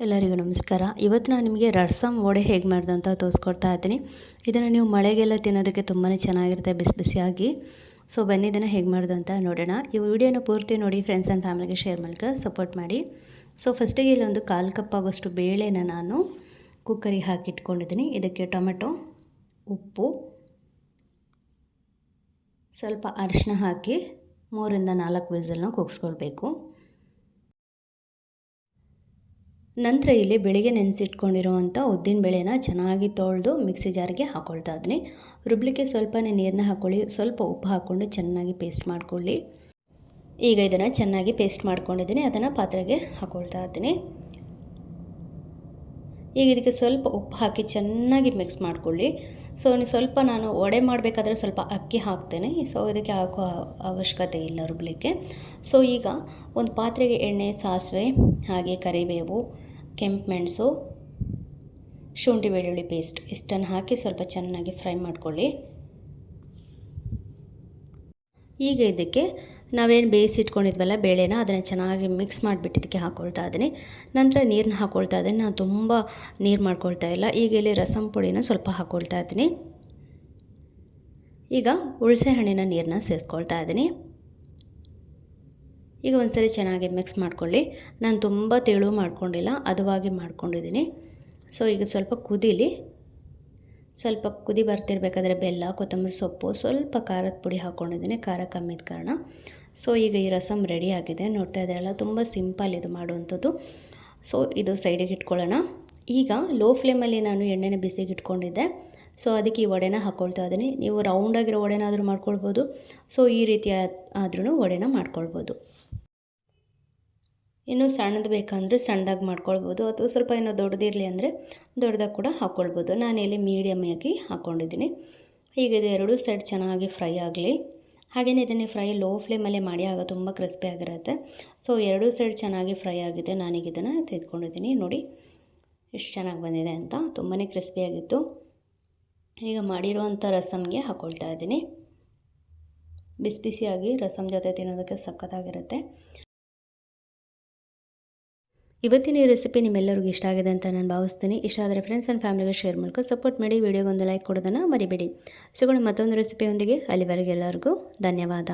ಎಲ್ಲರಿಗೂ ನಮಸ್ಕಾರ. ಇವತ್ತು ನಾನು ನಿಮಗೆ ರಸಮ್ ವಡೆ ಹೇಗೆ ಮಾಡಿದೆ ಅಂತ ತೋರಿಸ್ಕೊಡ್ತಾ ಇದ್ದೀನಿ. ಇದನ್ನು ನೀವು ಮಳೆಗೆಲ್ಲ ತಿನ್ನೋದಕ್ಕೆ ತುಂಬಾ ಚೆನ್ನಾಗಿರುತ್ತೆ ಬಿಸಿ ಬಿಸಿಯಾಗಿ. ಸೊ ಬನ್ನಿ ಇದನ್ನು ಹೇಗೆ ಮಾಡ್ದಂತ ಅಂತ ನೋಡೋಣ. ಈ ವಿಡಿಯೋನ ಪೂರ್ತಿ ನೋಡಿ ಫ್ರೆಂಡ್ಸ್ ಆ್ಯಂಡ್ ಫ್ಯಾಮಿಲಿಗೆ ಶೇರ್ ಮೂಲಕ ಸಪೋರ್ಟ್ ಮಾಡಿ. ಸೊ ಫಸ್ಟಿಗೆ ಇಲ್ಲೊಂದು ಕಾಲು ಕಪ್ ಆಗೋಷ್ಟು ಬೇಳೆನ ನಾನು ಕುಕ್ಕರಿಗೆ ಹಾಕಿಟ್ಕೊಂಡಿದ್ದೀನಿ. ಇದಕ್ಕೆ ಟೊಮೆಟೊ, ಉಪ್ಪು, ಸ್ವಲ್ಪ ಅರಿಶಿನ ಹಾಕಿ ಮೂರಿಂದ ನಾಲ್ಕು ವಿಸಲ್ನ ಕೂಗಿಸ್ಕೊಳ್ಬೇಕು. ನಂತರ ಇಲ್ಲಿ ಬೆಳಿಗ್ಗೆ ನೆನೆಸಿಟ್ಕೊಂಡಿರುವಂಥ ಉದ್ದಿನ ಬೇಳೆನ ಚೆನ್ನಾಗಿ ತೊಳೆದು ಮಿಕ್ಸಿ ಜಾರಿಗೆ ಹಾಕೊಳ್ತಾ ಇದ್ದೀನಿ. ರುಬ್ಲಿಕ್ಕೆ ಸ್ವಲ್ಪನೇ ನೀರನ್ನ ಹಾಕ್ಕೊಳ್ಳಿ ಸ್ವಲ್ಪ ಉಪ್ಪು ಹಾಕ್ಕೊಂಡು ಚೆನ್ನಾಗಿ ಪೇಸ್ಟ್ ಮಾಡ್ಕೊಳ್ಳಿ. ಈಗ ಇದನ್ನು ಚೆನ್ನಾಗಿ ಪೇಸ್ಟ್ ಮಾಡ್ಕೊಂಡಿದ್ದೀನಿ, ಅದನ್ನು ಪಾತ್ರೆಗೆ ಹಾಕ್ಕೊಳ್ತಾ ಇದ್ದೀನಿ. ಈಗ ಇದಕ್ಕೆ ಸ್ವಲ್ಪ ಉಪ್ಪು ಹಾಕಿ ಚೆನ್ನಾಗಿ ಮಿಕ್ಸ್ ಮಾಡ್ಕೊಳ್ಳಿ. ಸೊ, ನೀವು ಸ್ವಲ್ಪ ನಾನು ವಡೆ ಮಾಡಬೇಕಾದ್ರೆ ಸ್ವಲ್ಪ ಅಕ್ಕಿ ಹಾಕ್ತೇನೆ. ಸೊ, ಇದಕ್ಕೆ ಹಾಕೋ ಅವಶ್ಯಕತೆ ಇಲ್ಲ ರುಬ್ಲಿಕ್ಕೆ. ಸೊ, ಈಗ ಒಂದು ಪಾತ್ರೆಗೆ ಎಣ್ಣೆ, ಸಾಸಿವೆ, ಹಾಗೆ ಕರಿಬೇವು ಕೆಂಪು ಮೆಣಸು, ಶುಂಠಿ ಬೆಳ್ಳುಳ್ಳಿ ಪೇಸ್ಟ್ ಇಷ್ಟನ್ನು ಹಾಕಿ ಸ್ವಲ್ಪ ಚೆನ್ನಾಗಿ ಫ್ರೈ ಮಾಡ್ಕೊಳ್ಳಿ. ಈಗ ಇದಕ್ಕೆ ನಾವೇನು ಬೇಯಿಸಿಟ್ಕೊಂಡಿದ್ವಲ್ಲ ಬೇಳೆನ ಅದನ್ನು ಚೆನ್ನಾಗಿ ಮಿಕ್ಸ್ ಮಾಡಿಬಿಟ್ಟಿದ್ದಕ್ಕೆ ಹಾಕ್ಕೊಳ್ತಾ ಇದ್ದೀನಿ. ನಂತರ ನೀರನ್ನ ಹಾಕ್ಕೊಳ್ತಾ ಇದ್ದೀನಿ. ನಾನು ತುಂಬ ನೀರು ಮಾಡ್ಕೊಳ್ತಾ ಇಲ್ಲ. ಈಗ ಇಲ್ಲಿ ರಸಂ ಪುಡಿನ ಸ್ವಲ್ಪ ಹಾಕ್ಕೊಳ್ತಾ ಇದ್ದೀನಿ. ಈಗ ಹುಳಸೆ ಹಣ್ಣಿನ ನೀರನ್ನ ಸೇರಿಸ್ಕೊಳ್ತಾ ಇದ್ದೀನಿ. ಈಗ ಒಂದ್ಸರಿ ಚೆನ್ನಾಗಿ ಮಿಕ್ಸ್ ಮಾಡ್ಕೊಳ್ಳಿ. ನಾನು ತುಂಬ ತೆಳು ಮಾಡ್ಕೊಂಡಿಲ್ಲ, ಅದುವಾಗಿ ಮಾಡ್ಕೊಂಡಿದ್ದೀನಿ ಸೊ ಈಗ ಸ್ವಲ್ಪ ಕುದೀಲಿ, ಸ್ವಲ್ಪ ಕುದಿ ಬರ್ತಿರ್ಬೇಕಾದ್ರೆ ಬೆಲ್ಲ, ಕೊತ್ತಂಬರಿ ಸೊಪ್ಪು, ಸ್ವಲ್ಪ ಖಾರದ ಪುಡಿ ಹಾಕ್ಕೊಂಡಿದ್ದೀನಿ ಖಾರ ಕಮ್ಮಿದ ಕಾರಣ. ಸೊ ಈಗ ಈ ರಸಮ್ ರೆಡಿ ಆಗಿದೆ. ನೋಡ್ತಾ ಇದ್ದಾರಲ್ಲ, ತುಂಬ ಸಿಂಪಲ್ ಇದು ಮಾಡುವಂಥದ್ದು. ಸೊ ಇದು ಸೈಡಿಗೆ ಇಟ್ಕೊಳ್ಳೋಣ. ಈಗ ಲೋ ಫ್ಲೇಮಲ್ಲಿ ನಾನು ಎಣ್ಣೆನ ಬಿಸಿಗೆ ಇಟ್ಕೊಂಡಿದ್ದೆ. ಸೊ ಅದಕ್ಕೆ ಈ ವಡೆನ ಹಾಕ್ಕೊಳ್ತಾ ಇದ್ದೀನಿ. ನೀವು ರೌಂಡಾಗಿರೋ ವಡೆನಾದರೂ ಮಾಡ್ಕೊಳ್ಬೋದು. ಸೊ ಈ ರೀತಿ ಆದ್ರೂ ವಡೆನ ಮಾಡ್ಕೊಳ್ಬೋದು. ಇನ್ನೂ ಸಣ್ಣದು ಬೇಕಂದರೆ ಸಣ್ಣದಾಗಿ ಮಾಡ್ಕೊಳ್ಬೋದು ಅಥವಾ ಸ್ವಲ್ಪ ಏನೋ ದೊಡ್ಡದಿರಲಿ ಅಂದರೆ ದೊಡ್ಡದಾಗಿ ಕೂಡ ಹಾಕ್ಕೊಳ್ಬೋದು ನಾನಿಲ್ಲಿ ಮೀಡಿಯಮ್ಮಾಗಿ ಹಾಕ್ಕೊಂಡಿದ್ದೀನಿ ಈಗ ಇದು ಎರಡೂ ಸೈಡ್ ಚೆನ್ನಾಗಿ ಫ್ರೈ ಆಗಲಿ. ಹಾಗೆಯೇ ಇದನ್ನೇ ಫ್ರೈ ಲೋ ಫ್ಲೇಮಲ್ಲೇ ಮಾಡಿ, ಆಗ ತುಂಬ ಕ್ರಿಸ್ಪಿ ಆಗಿರುತ್ತೆ. ಸೊ, ಎರಡೂ ಸೈಡ್ ಚೆನ್ನಾಗಿ ಫ್ರೈ ಆಗಿದೆ. ನಾನೀಗ ಇದನ್ನು ತೆಗೆದುಕೊಂಡಿದ್ದೀನಿ. ನೋಡಿ, ಎಷ್ಟು ಚೆನ್ನಾಗಿ ಬಂದಿದೆ ಅಂತ. ತುಂಬಾ ಕ್ರಿಸ್ಪಿಯಾಗಿತ್ತು ಈಗ ಮಾಡಿರುವಂಥ ರಸಮ್ಗೆ ಹಾಕ್ಕೊಳ್ತಾ ಇದ್ದೀನಿ. ಬಿಸಿ ಬಿಸಿಯಾಗಿ ರಸಮ್ ಜೊತೆ ತಿನ್ನೋದಕ್ಕೆ ಸಖತ್ತಾಗಿರುತ್ತೆ. ಇವತ್ತಿನ ಈ ರೆಸಿಪಿ ನಿಮ್ಮೆಲ್ಲರಿಗೂ ಇಷ್ಟ ಆಗಿದೆ ಅಂತ ನಾನು ಭಾವಿಸ್ತೀನಿ. ಇಷ್ಟ ಆದರೆ ಫ್ರೆಂಡ್ಸ್ ಆ್ಯಂಡ್ ಫ್ಯಾಮಿಲಿಗೆ ಶೇರ್ ಮಾಡ್ಕೊಂಡು ಸಪೋರ್ಟ್ ಮಾಡಿ ವಿಡಿಯೋಗೊಂದು ಲೈಕ್ ಕೊಡೋದನ್ನು ಮರಿಬೇಡಿ. ಸಿಗೋಣ ಮತ್ತೊಂದು ರೆಸಿಪಿಯೊಂದಿಗೆ ಅಲ್ಲಿವರೆಗೆ ಎಲ್ಲರಿಗೂ ಧನ್ಯವಾದ.